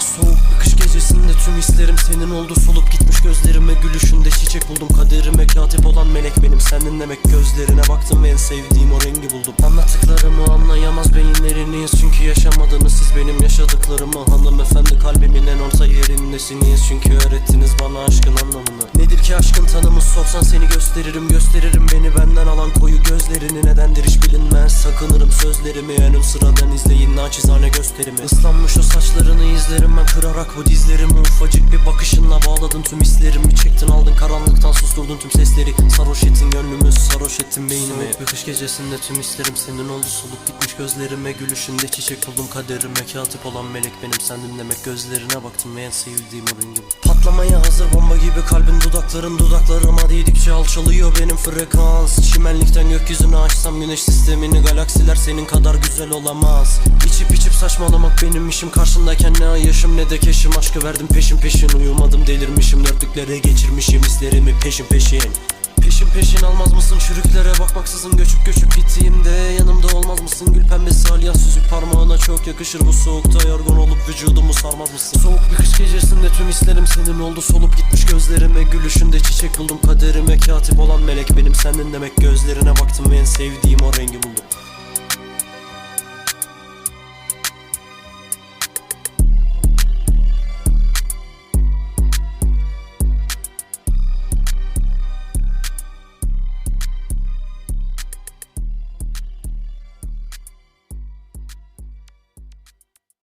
Soğuk bir kış gecesinde tüm hislerim senin oldu. Solup gitmiş gözlerime gülüşünde çiçek buldum. Kaderime katip olan melek benim. Sen dinlemek Gözlerine baktım ve en sevdiğim o rengi buldum. Anlattıklarımı anlayamaz beyinleriniz. Çünkü yaşamadınız siz benim yaşadıklarımı. Hanımefendi kalbimin en orta yerindesiniz Çünkü öğrettiniz bana aşkın sorsan seni gösteririm Gösteririm beni. Benden alan koyu gözlerini. Nedendir hiç bilinmez. Sakınırım sözlerimi. Önüm sıradan izleyin naçizane gösterimi. Islanmış o saçlarını izlerim ben. Kırarak bu dizlerimi. Ufacık bir bakışınla bağladın tüm hislerimi. Çektin aldın karanlıktan susturdun tüm sesleri. Sarhoş ettin gönlümü sarhoş ettin beynimi. Soğuk bir kış gecesinde tüm hislerim senin oldu. Solup gitmiş gözlerime gülüşünde çiçek buldum Kaderime. Katip olan melek benim sen dinlemek Gözlerine baktım ve en sevdiğim o rengi bu. Patlamaya hazır bomba gibi kalbin dudakların dudaklarıma değdikçe alçalıyor benim frekans. Çimenlikten gökyüzünü açsam güneş sistemini galaksiler senin kadar güzel olamaz. İçip içip saçmalamak benim işim. Karşındayken ne yaşım ne de keşim. Aşkı verdim peşin peşin uyumadım delirmişim. Dörtlüklere geçirmişim hislerimi peşin peşin Peşin peşin almaz mısın? Çürüklere bakmaksızın göçüp göçüp gittiğimde Yanımda olmaz mısın? Gül pembesi alya süzük parmağına çok yakışır. Bu soğukta yorgun olup vücudumu sarmaz mısın? Soğuk bir kış gecesinde tüm hislerim senin oldu. Solup gitmiş gözlerime Gülüşünde çiçek buldum. Kaderime katip olan melek benim. Sen dinlemek Gözlerine baktım ve en sevdiğim o rengi buldum